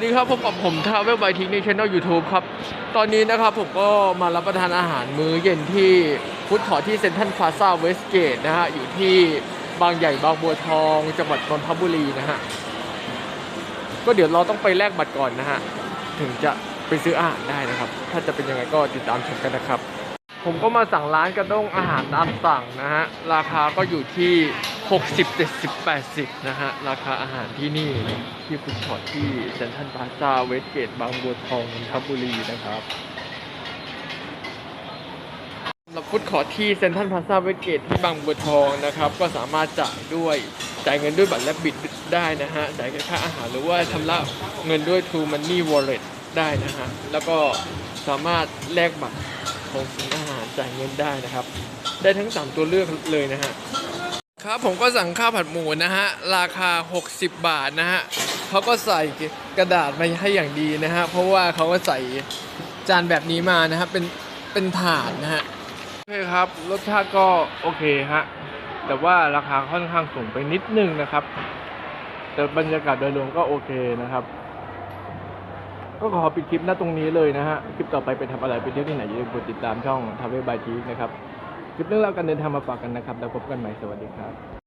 วัสดีครับพบกับผมทาวเวลไบทิกในช่อง YouTube ครับ ตอนนี้นะครับผมก็มารับประทานอาหารมื้อเย็นที่ฟุตขอร์ทที่เซ็นทรัลพลาซ่าเวสเกตนะฮะ อยู่ที่บางใหญ่บางบัวทอง จังหวัดนนทบุรีนะฮะ ก็เดี๋ยวเราต้องไปแลกบัตรก่อนนะฮะ ถึงจะไปซื้ออาหารได้นะครับ ถ้าจะเป็นยังไงก็ติดตามชมกันนะครับ ผมก็มาสั่งร้านกระด้งอาหารตามสั่งนะฮะ ราคาก็อยู่ที่ 60 70 80 นะฮะ ราคาอาหารที่นี่ที่ฟุตคอร์ทที่เซ็นทรัลพาซาเวสเกตบางบัวทองนนทบุรีนะครับสำหรับฟุตคอที่เซ็นทรัลพาซาเวสเกตที่บางบัวทองนะครับ ก็สามารถจ่ายด้วยจ่ายเงินด้วยบัตรและบิดได้นะฮะจ่ายค่ค่าอาหารหรือว่าชำระเงินด้วย True Money Wallet ได้นะฮะ แล้วก็สามารถแลกบัตรของสินอาหารจ่ายเงินได้นะครับ ได้ทั้ง 3 ตัวเลือกเลยนะฮะ ครับผมก็สั่งข้าวผัดหมูนะฮะ ราคา 60 บาทนะฮะเขาก็ใส่กระดาษมาให้อย่างดีนะฮะ เพราะว่าเขาก็ใส่จานแบบนี้มานะฮะ เป็นเป็นถาดนะฮะโอเคครับ รสชาติก็โอเคฮะ แต่ว่าราคาค่อนข้างสูงไปนิดนึงนะครับ แต่บรรยากาศโดยรวมก็โอเคนะครับ ก็ขอปิดคลิปหน้าตรงนี้เลยนะฮะ คลิปต่อไปไปทำอะไรไปเที่ยวที่ไหนอย่าลืมกดติดตามช่องทาเวบายทีนะครับ คลิปเรื่องราวการเดินทางมาฝากกันนะครับ แล้วพบกันใหม่สวัสดีครับ